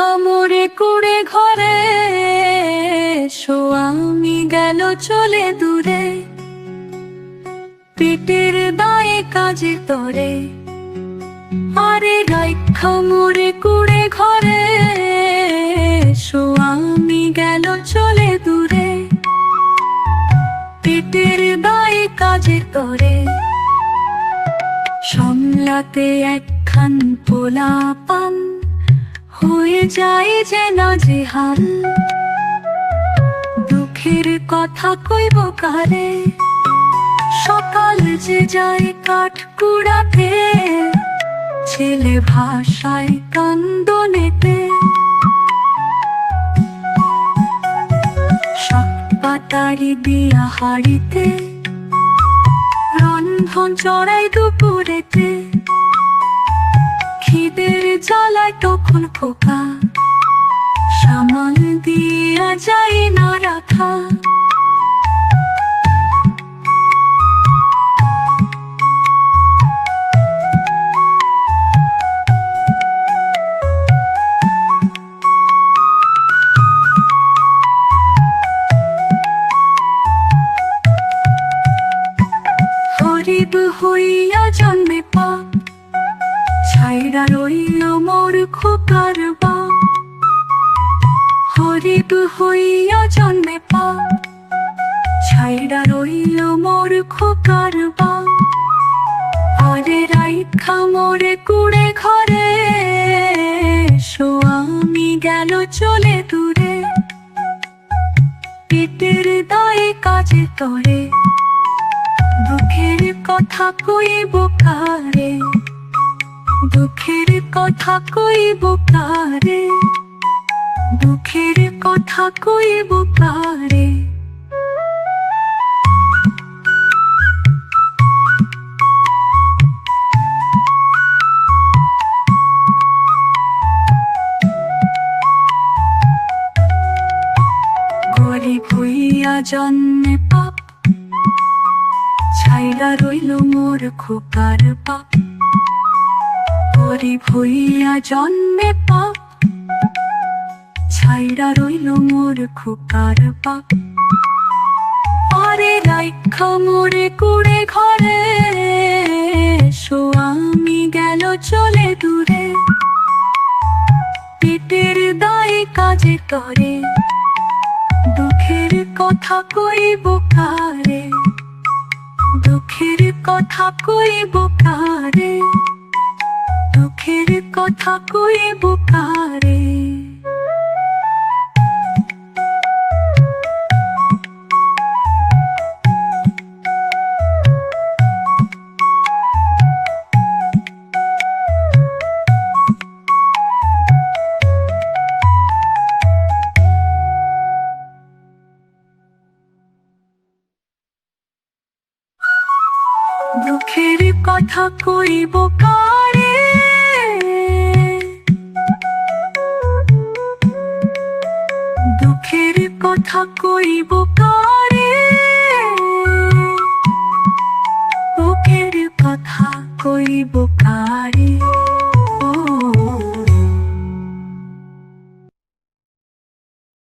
ঝামরে কুড়ে ঘরে সোয়ামি গেল চলে দূরে। পেটের দায়ে কাজে তরে, আরে রাইখা মোরে কুড়ে ঘরে সোয়ামি গেল চলে দূরে। পেটের দায়ে কাজে তরে, সামলাতে একখান পোলা পান হয়ে যায় যেন জেহাল দুঃখের কথা কইব কারে? সকাল যে যায় কাঠ কুড়াতে ছেলে ভাষায় কান্দনেতে। পাতারি দিয়া হাড়িতে, রন্ধন চড়াই দুপুরেতে। তখন খোকা। সামাল দিয়া যায় না রাখা। গরিব হইয়া জন্মে গরিব হইয়া জন্মে পা ছাইরা রইল মোর খোকার বা আরে রাইখা মোরে কুড়ে ঘরে সোয়ামি গেল চলে দূরে। পেটের দায়ে কাজে তরে, দুঃখের কথা কইব কারে? দুঃখের কথা কইব কারে? দুঃখের কথা কইব কারে? জন্মে পাপ ছাইরা রইল মোর খোকার পাপ। গরিব হইয়া জন্মে পাপ মোর খোকার আরে রাইখা কুড়ে ঘরে সোয়ামি গেল চলে দূরে। পেটের দায়ে কাজে করে দুঃখের কথা কইব কারে দুঃখের কথা কইব কারে দুঃখের কথা কইব কারে? দুঃখের কথা কইব কারে? দুঃখের কথা কইব কারে?